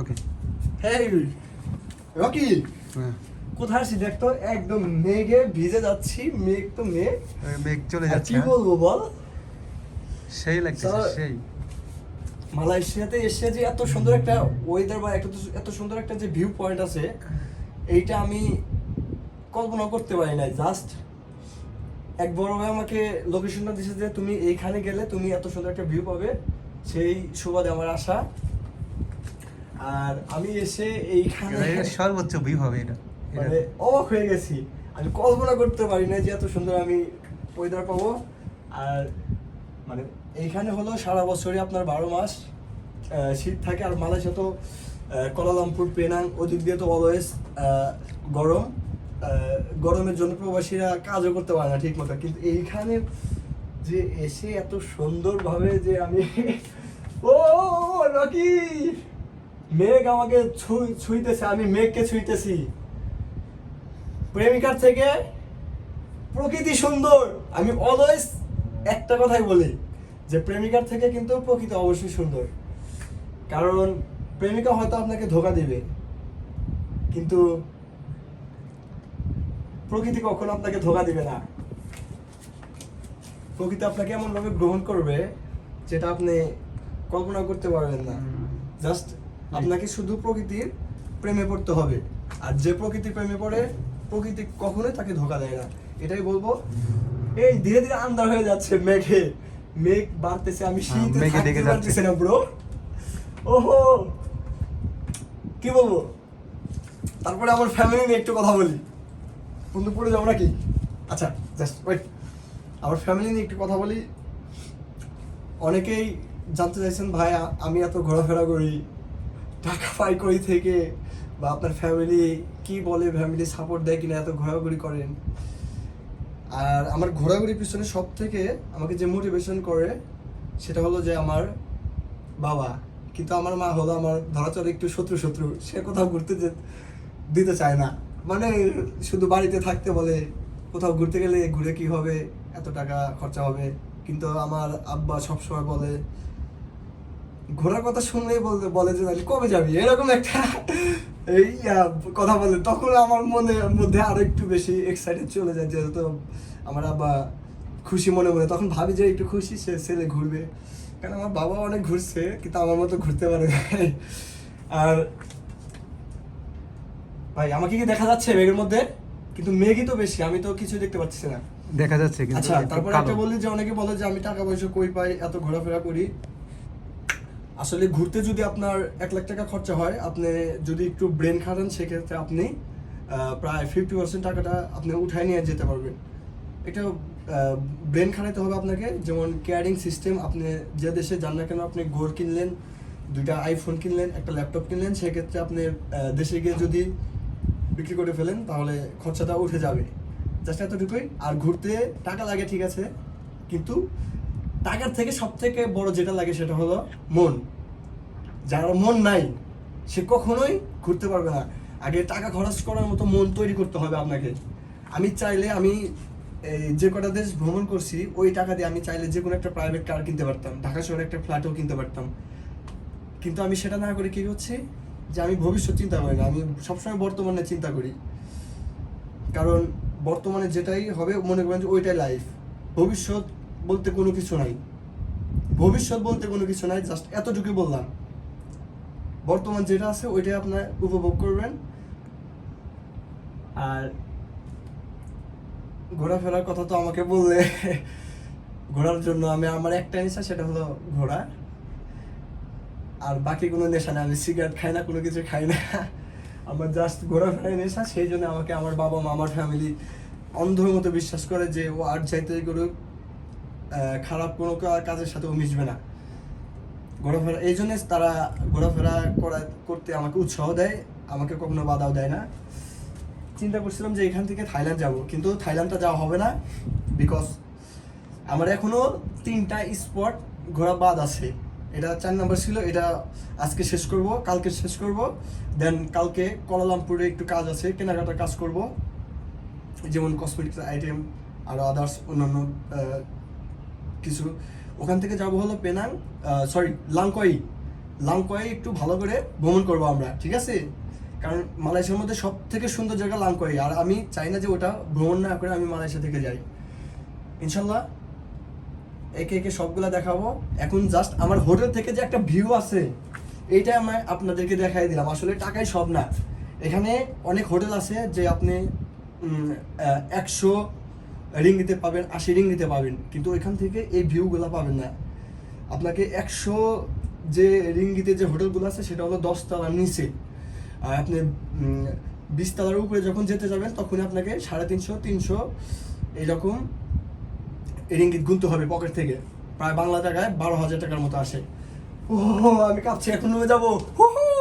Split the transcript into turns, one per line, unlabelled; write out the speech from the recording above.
ওকে
হেই Rocky
হ্যাঁ।
কোথায় আছি দেখ তো একদম মেঘে ভিজে যাচ্ছি মেঘ তো মেঘ।
মেঘ চলে যাচ্ছে
কি
হ্যাঁ?
বলব বল?
সেই লাগছে সেই।
মালয়েশিয়াতে এসে যে এত সুন্দর একটা ওয়েদার বা এত এত সুন্দর একটা যে ভিউ পয়েন্ট আছে এইটা আমি কল্পনা করতে পারি না জাস্ট এক বড় ভাই আমাকে লোকেশনটা দিছে যে তুমি এইখানে গেলে তুমি এত সুন্দর একটা ভিউ পাবে। সেই সুবাদে আমার আশা। আর আমি এসে এইখানে
সর্বোচ্চ ভিউ হবে এটা। এটা-
মানে অবাক হয়ে গেছি। আমি কল্পনা করতে পারি না যে এত সুন্দর আমি ওয়েদার পাবো। আর মানে এইখানে হলো সারা বছরই আপনার বারো মাস শীত থাকে। আর মালয়েশিয়া তো কলালামপুর পেনাং ওদিক দিয়ে তো অলওয়েজ গরম। গরমের জন্য প্রবাসীরা কাজও করতে পারে না ঠিক মতো কিন্তু এইখানে যে এসে এত সুন্দরভাবে যে আমি ও রকি! মেঘ আমাকে ছুঁই- ছুঁইতেছে আমি মেঘকে ছুঁইতেছি। প্রেমিকার থেকে প্রকৃতি সুন্দর। আমি অলওয়েজ একটা কথাই বলি যে প্রেমিকার থেকে কিন্তু প্রকৃতি অবশ্যই সুন্দর। কারণ প্রেমিকা হয়তো আপনাকে ধোকা দিবে কিন্তু প্রকৃতি কখনো আপনাকে ধোকা দিবে না। প্রকৃতি আপনাকে এমন ভাবে গ্রহণ করবে যেটা আপনি কল্পনা করতে পারবেন না। জাস্ট আপনাকে শুধু প্রকৃতির প্রেমে পড়তে হবে। আর যে প্রকৃতি প্রেমে পড়ে প্রকৃতি কখনোই তাকে ধোকা দেয় না। এটাই বলব এই ধীরে ধীরে আন্দার হয়ে যাচ্ছে মেঘে। মেঘ বাড়তেছে আমি শীতে থাকতে পারতেছি না ব্রো ওহো! কি বলব? তারপরে আমার ফ্যামিলি নিয়ে একটু কথা বলি। বন্ধু পড়ে যাব নাকি? আচ্ছা জাস্ট ওয়েট আমার ফ্যামিলি নিয়ে একটু কথা বলি। অনেকেই জানতে চাইছেন ভাই আমি এত ঘোরাফেরা করি টাকা পাই করি থেকে? বা আপনার ফ্যামিলি কি বলে ফ্যামিলি সাপোর্ট দেয় কিনা এত ঘোরাঘুরি করেন? আর আমার ঘোরাঘুরির পিছনে সব থেকে আমাকে যে মোটিভেশন করে সেটা হলো যে আমার বাবা। কিন্তু আমার মা হলো আমার ধরাচলে একটু শত্রু শত্রু। সে কোথাও ঘুরতে দিতে চায় না। মানে শুধু বাড়িতে থাকতে বলে, কোথাও ঘুরতে গেলে ঘুরে কি হবে? এত টাকা খরচা হবে। কিন্তু আমার আব্বা সবসময় বলে ঘোরার কথা শুনলেই বলতে বলে যে তাহলে কবে যাবি? এরকম একটা এই কথা বলে। তখন আমার মনে মধ্যে আরও একটু বেশি এক্সাইটেড চলে যায় যেহেতু আমার আব্বা খুশি মনে মনে তখন ভাবি যে একটু খুশি সে ছেলে ঘুরবে। কারণ আমার বাবা অনেক ঘুরছে কিন্তু আমার মতো ঘুরতে পারে আর ভাই আমাকে কি দেখা যাচ্ছে মেঘের মধ্যে? কিন্তু মেঘই তো বেশি আমি তো কিছু দেখতে পাচ্ছি না।
দেখা যাচ্ছে কিন্তু
আচ্ছা তারপর একটা বললি যে অনেকে বলে যে আমি টাকা পয়সা কই পাই এত ঘোরাফেরা করি? আসলে ঘুরতে যদি আপনার এক লাখ টাকা খরচা হয়, আপনি যদি একটু ব্রেন খাটান, সেক্ষেত্রে আপনি প্রায় ফিফটি পার্সেন্ট টাকাটা আপনি উঠায় নিয়ে যেতে পারবেন। এটা ব্রেন খাটাতে হবে আপনাকে। যেমন কেয়ারিং সিস্টেম আপনি যে দেশে যান না কেন, আপনি গোর কিনলেন, দুইটা আইফোন কিনলেন, একটা ল্যাপটপ কিনলেন, সেক্ষেত্রে আপনি দেশে গিয়ে যদি বিক্রি করে ফেলেন, তাহলে খরচাটা উঠে যাবে। জাস্ট এতটুকুই। আর ঘুরতে টাকা লাগে, ঠিক আছে। কিন্তু টাকার থেকে সব থেকে বড় যেটা লাগে সেটা হলো মন। যার মন নাই, সে কখনোই ঘুরতে পারবে না। আগে টাকা খরচ করার মতো মন তৈরি করতে হবে আপনাকে। আমি চাইলে আমি, এই যে কটা দেশ ভ্রমণ করছি, ওই টাকা দিয়ে আমি চাইলে যে কোনো একটা প্রাইভেট কার কিনতে পারতাম। ঢাকা শহরে একটা ফ্ল্যাটও কিনতে পারতাম। কিন্তু আমি সেটা না করে কি হচ্ছে? যে আমি ভবিষ্যৎ চিন্তা করি না। আমি সবসময় বর্তমানে চিন্তা করি। কারণ বর্তমানে যেটাই হবে, মনে করেন যে ওইটাই লাইফ ভবিষ্যৎ বলতে কোনো কিছু নাই। ভবিষ্যৎ বলতে কোনো কিছু নাই জাস্ট এতটুকু বললাম। বর্তমান যেটা আছে, ওইটাই আপনার উপভোগ করবেন। আর ঘোরাফেরার কথা তো আমাকে বললে, ঘোরার জন্য আমি আমার একটা নেশা, সেটা হলো ঘোরা আর বাকি কোনো নেশা নেই আমি সিগারেট খাই না, কোনো কিছু খাই না। আমার জাস্ট ঘোরাফেরার নেশা, সেই জন্য আমাকে আমার বাবা মা আমার ফ্যামিলি অন্ধর মতো বিশ্বাস করে যে ও আর চাইতে করুক। খারাপ কোনো কাজের সাথে ও মিশবে না। ঘোরাফেরা এই জন্য তারা ঘোরাফেরা করা করতে আমাকে উৎসাহ দেয়, আমাকে কখনো বাধাও দেয় না। চিন্তা করছিলাম যে এখান থেকে থাইল্যান্ড যাব, কিন্তু থাইল্যান্ডটা যাওয়া হবে না বিকজ আমার এখনও তিনটা স্পট ঘোরা বাদ আছে। এটা চার নাম্বার ছিল, এটা আজকে শেষ করব, কালকে শেষ করব দেন কালকে কলালামপুরে একটু কাজ আছে, কেনাকাটার কাজ করব। যেমন কসমেটিক্স আইটেম আর আদার্স অন্যান্য কিছু। ওখান থেকে যাব হলো পেনাং সরি লাংকই লাংকয়ে একটু ভালো করে ভ্রমণ করব আমরা, ঠিক আছে? কারণ মালয়েশিয়ার মধ্যে সব থেকে সুন্দর জায়গা লাংকয়ে আর আমি চাই না যে ওটা ভ্রমণ না করে আমি মালয়েশিয়া থেকে যাই। ইনশাল্লাহ, একে একে সবগুলা দেখাবো। এখন জাস্ট আমার হোটেল থেকে যে একটা ভিউ আছে, এইটা আমি আপনাদেরকে দেখাই দিলাম। আসলে টাকাই সব না। এখানে অনেক হোটেল আছে যে আপনি একশো রিং দিতে পাবেন আশি রিং দিতে পাবেন। কিন্তু এখান থেকে এই ভিউগুলো পাবেন না। আপনাকে একশো যে রিঙ্গিতে যে হোটেলগুলো আছে সেটা হলো দশ তলার নিচে। আর আপনি উম, বিশ তলার উপরে যখন যেতে যাবেন তখন আপনাকে সাড়ে তিনশো তিনশো এরকম রিঙ্গিত গুনতে হবে পকেট থেকে। প্রায় বাংলা টাকায় বারো হাজার টাকার মতো আসে। ও আমি কাঁপছি এখন যাব। হু।